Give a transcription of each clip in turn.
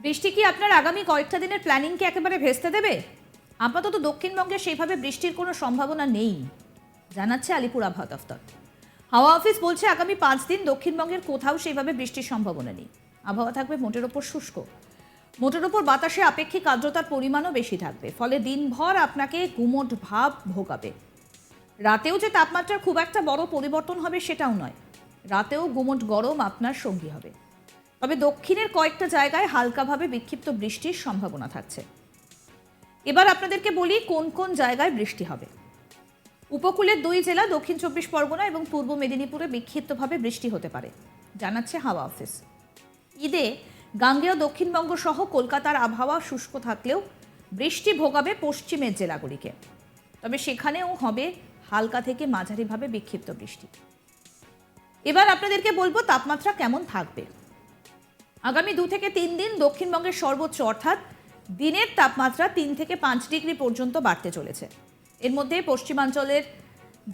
বৃষ্টি কি আপনার আগামী কয়েকটা দিনের প্ল্যানিংকে একেবারে ভেস্তে দেবে? আপাতত দক্ষিণবঙ্গে সেইভাবে বৃষ্টির কোনো সম্ভাবনা নেই, জানাচ্ছে আলিপুর আবহাওয়া দফতর। হাওয়া অফিস বলছে আগামী পাঁচ দিন দক্ষিণবঙ্গের কোথাও সেইভাবে বৃষ্টির সম্ভাবনা নেই। আবহাওয়া থাকবে মোটের ওপর শুষ্ক। মোটের ওপর বাতাসে আপেক্ষিক আর্দ্রতার পরিমাণও বেশি থাকবে, ফলে দিনভর আপনাকে গুমোট ভাব ভোগাবে। রাতেও যে তাপমাত্রার খুব একটা বড় পরিবর্তন হবে সেটাও নয়। রাতেও গুমোট গরম আপনার সঙ্গী হবে। তবে দক্ষিণের কয়েকটা জায়গায় হালকাভাবে বিক্ষিপ্ত বৃষ্টির সম্ভাবনা থাকছে। এবার আপনাদেরকে বলি কোন কোন জায়গায় বৃষ্টি হবে। উপকূলের দুই জেলা, দক্ষিণ চব্বিশ পরগনা এবং পূর্ব মেদিনীপুরে বিক্ষিপ্তভাবে বৃষ্টি হতে পারে, জানাচ্ছে হাওয়া অফিস। ঈদে গাঙ্গেয় দক্ষিণবঙ্গ সহ কলকাতার আবহাওয়া শুষ্ক থাকলেও বৃষ্টি ভোগাবে পশ্চিমের জেলাগুলিকে। তবে সেখানেও হবে হালকা থেকে মাঝারিভাবে বিক্ষিপ্ত বৃষ্টি। এবার আপনাদেরকে বলব তাপমাত্রা কেমন থাকবে। আগামী দু থেকে তিন দিন দক্ষিণবঙ্গের সর্বোচ্চ, অর্থাৎ দিনের তাপমাত্রা তিন থেকে পাঁচ ডিগ্রি পর্যন্ত বাড়তে চলেছে। এর মধ্যে পশ্চিমাঞ্চলের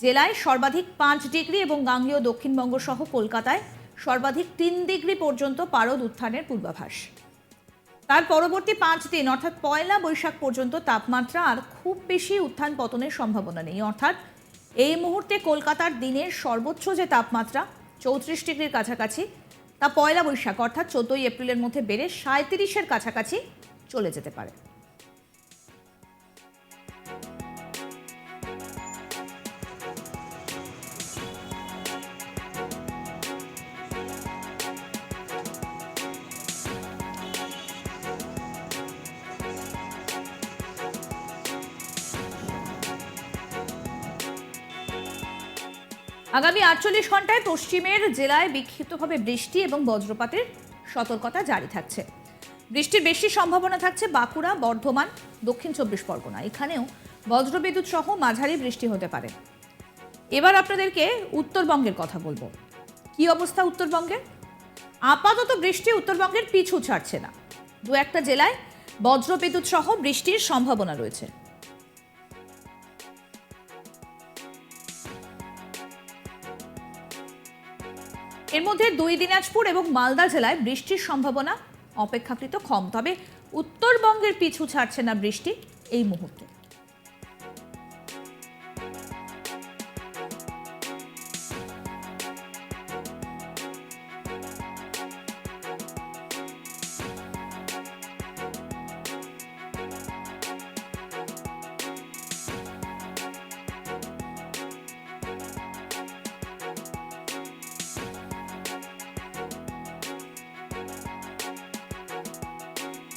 জেলায় সর্বাধিক পাঁচ ডিগ্রি এবং গাঙ্গেয় দক্ষিণবঙ্গ সহ কলকাতায় সর্বাধিক তিন ডিগ্রি পর্যন্ত পারদ উত্থানের পূর্বাভাস। তার পরবর্তী পাঁচ দিন, অর্থাৎ পয়লা বৈশাখ পর্যন্ত তাপমাত্রা আর খুব বেশি উত্থান পতনের সম্ভাবনা নেই। অর্থাৎ এই মুহূর্তে কলকাতার দিনের সর্বোচ্চ যে তাপমাত্রা, চৌত্রিশ ডিগ্রির কাছাকাছি তা পয়লা বৈশাখ অর্থাৎ চোদ্দই এপ্রিলের মধ্যে বেড়ে সাঁত্রিশের কাছাকাছি চলে যেতে পারে। আগামী আটচল্লিশ ঘন্টায় পশ্চিমের জেলায় বিক্ষিপ্তভাবে বৃষ্টি এবং বজ্রপাতের সতর্কতা জারি থাকছে। বৃষ্টির বেশি সম্ভাবনা থাকছে বাঁকুড়া, বর্ধমান, দক্ষিণ চব্বিশ পরগনা। এখানেও বজ্রবিদ্যুৎ সহ মাঝারি বৃষ্টি হতে পারে। এবার আপনাদেরকে উত্তরবঙ্গের কথা বলব। কি অবস্থা উত্তরবঙ্গের আপাতত বৃষ্টি উত্তরবঙ্গের পিছু ছাড়ছে না। দু একটা জেলায় বজ্রবিদ্যুৎ সহ বৃষ্টির সম্ভাবনা রয়েছে। এর মধ্যে দুই দিনাজপুর এবং মালদা জেলায় বৃষ্টির সম্ভাবনা অপেক্ষাকৃত কম। তবে উত্তরবঙ্গের পিছু ছাড়ছে না বৃষ্টি এই মুহূর্তে।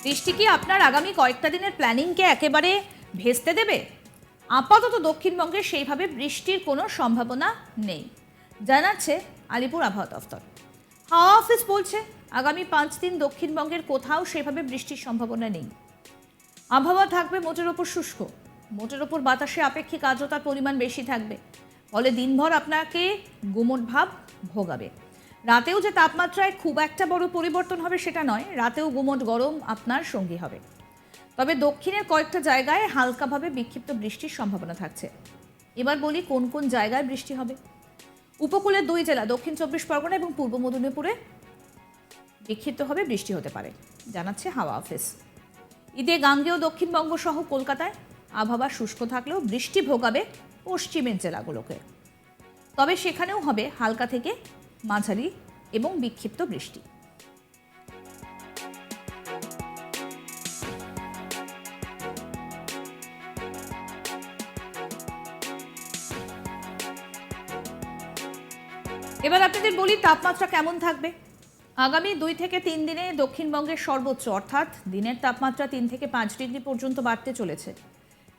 বৃষ্টি কি আপনার আগামী কয়েকটা দিনের প্ল্যানিংকে একেবারে ভেস্তে দেবে? আপাতত দক্ষিণবঙ্গে সেইভাবে বৃষ্টির কোনো সম্ভাবনা নেই। জানাচ্ছে আলিপুর আবহাওয়া দফতর হাওয়া অফিস বলছে, আগামী পাঁচ দিন দক্ষিণবঙ্গের কোথাও সেভাবে বৃষ্টির সম্ভাবনা নেই। আবহাওয়া থাকবে মোটের ওপর শুষ্ক। মোটের ওপর বাতাসে আপেক্ষিক আর্দ্রতার পরিমাণ বেশি থাকবে। ফলে দিনভর আপনাকে গুমট ভাব ভোগাবে। রাতেও যে তাপমাত্রায় খুব একটা বড় পরিবর্তন হবে সেটা নয়, রাতেও গুমট গরম আপনার সঙ্গী হবে। তবে দক্ষিণের কয়েকটা জায়গায় হালকাভাবে বিক্ষিপ্ত বৃষ্টির সম্ভাবনা থাকছে। এবার বলি কোন কোন জায়গায় বৃষ্টি হবে। উপকূলের দুই জেলা, দক্ষিণ চব্বিশ পরগনা এবং পূর্ব মেদিনীপুরে বিক্ষিপ্তভাবে বৃষ্টি হতে পারে, জানাচ্ছে হাওয়া অফিস। ঈদে গাঙ্গেয় দক্ষিণবঙ্গ সহ কলকাতায় আবহাওয়া শুষ্ক থাকলেও বৃষ্টি ভোগাবে পশ্চিমের জেলাগুলোকে। তবে সেখানেও হবে হালকা থেকে মাঝারি এবং বিক্ষিপ্ত বৃষ্টি। এবার আপনাদের বলি তাপমাত্রা কেমন থাকবে? আগামী দুই থেকে তিন দিনে দক্ষিণবঙ্গের সর্বোচ্চ, অর্থাৎ দিনের তাপমাত্রা তিন থেকে পাঁচ ডিগ্রি পর্যন্ত বাড়তে চলেছে।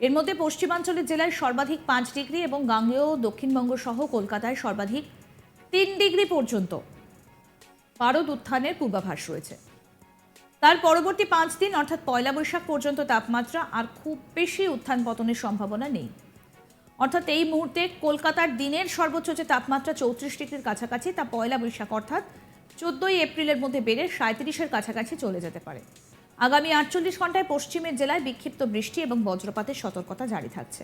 এর মধ্যে পশ্চিমাঞ্চলের জেলায় সর্বাধিক পাঁচ ডিগ্রি এবং গাঙ্গেয় দক্ষিণবঙ্গ সহ কলকাতায় সর্বাধিক তিন ডিগ্রি পর্যন্ত পারদ উত্থানের পূর্বাভাস রয়েছে। তার পরবর্তী পাঁচ দিন, অর্থাৎ পয়লা বৈশাখ পর্যন্ত তাপমাত্রা আর খুব বেশি উত্থান পতনের সম্ভাবনা নেই। অর্থাৎ এই মুহূর্তে কলকাতার দিনের সর্বোচ্চ যে তাপমাত্রা চৌত্রিশ ডিগ্রির কাছাকাছি, তা পয়লা বৈশাখ, অর্থাৎ চোদ্দই এপ্রিলের মধ্যে বেড়ে সাঁত্রিশের কাছাকাছি চলে যেতে পারে। আগামী আটচল্লিশ ঘন্টায় পশ্চিমের জেলায় বিক্ষিপ্ত বৃষ্টি এবং বজ্রপাতের সতর্কতা জারি থাকছে।